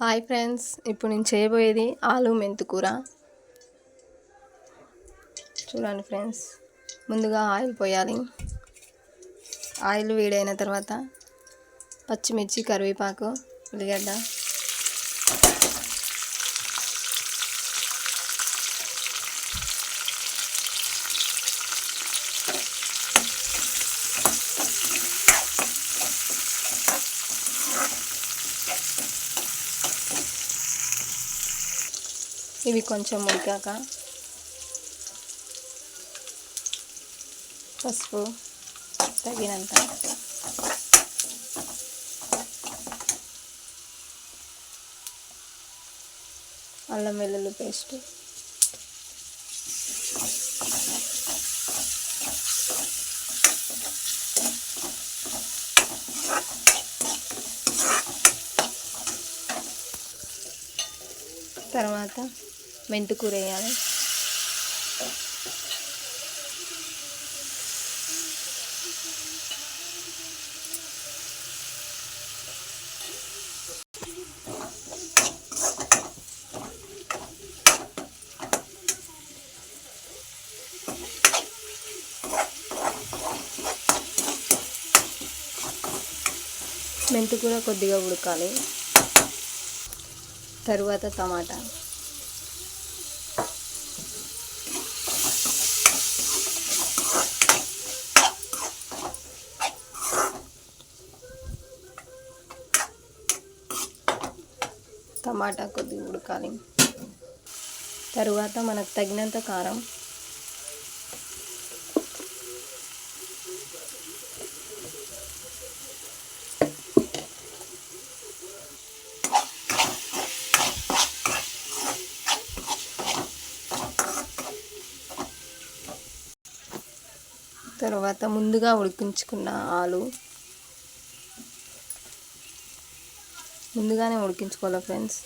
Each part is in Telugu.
హాయ్ ఫ్రెండ్స్ ఇప్పుడు నేను చేయబోయేది ఆలు మెంతు కూర చూడండి ఫ్రెండ్స్ ముందుగా ఆయిల్ పోయాలి. ఆయిల్ వేడైన తర్వాత పచ్చిమిర్చి కరివేపాకు ఉల్లిగడ్డ ఇవి కొంచెం ఉడికాక పసుపు తగినంత. అల్లం వెల్లుల్లి పేస్ట్. తర్వాత మెంతు కూర వేయాలి మెంతి కూర కొద్దిగా ఉడకాలి. తరువాత టమాటా. టమాటా కొద్దిగా ఉడకాలి. తరువాత మనకు తగినంత కారం. తర్వాత ముందుగా ఉడికించుకున్న ఆలు. ముందుగానే ఉడికించుకోవాలి ఫ్రెండ్స్?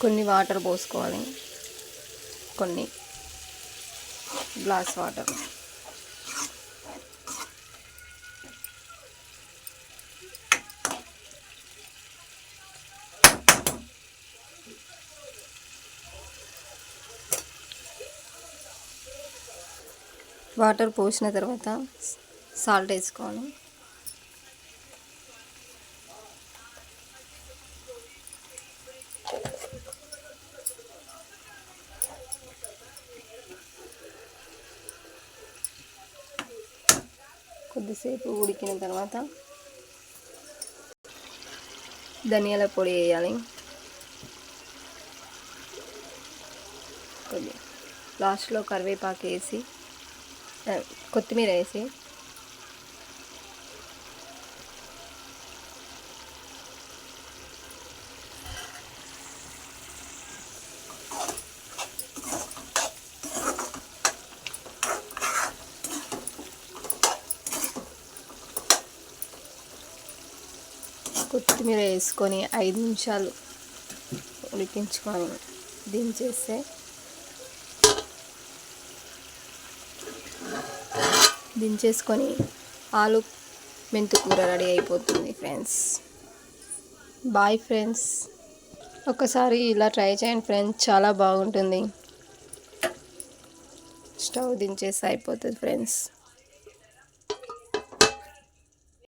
కొన్ని వాటర్ పోసుకోవాలి. కొన్ని గ్లాస్ వాటర్. వాటర్ పోసిన తర్వాత సాల్ట్ వేసుకోవాలి. కొద్దిసేపు ఉడికిన తర్వాత ధనియాల పొడి వేయాలి. కొద్ది లాస్ట్లో కరివేపాకు వేసి కొత్తిమీర వేసి. కొత్తిమీర వేసుకొని ఐదు నిమిషాలు ఉడికించుకొని దించేస్తే దించేసుకొని ఆలు మెంతు కూర రెడీ అయిపోతుంది ఫ్రెండ్స్. Bye friends. ఒకసారి ఇలా ట్రై చేయండి ఫ్రెండ్స్. చాలా బాగుంటుంది. స్టవ్ దించేసి అయిపోతుంది ఫ్రెండ్స్.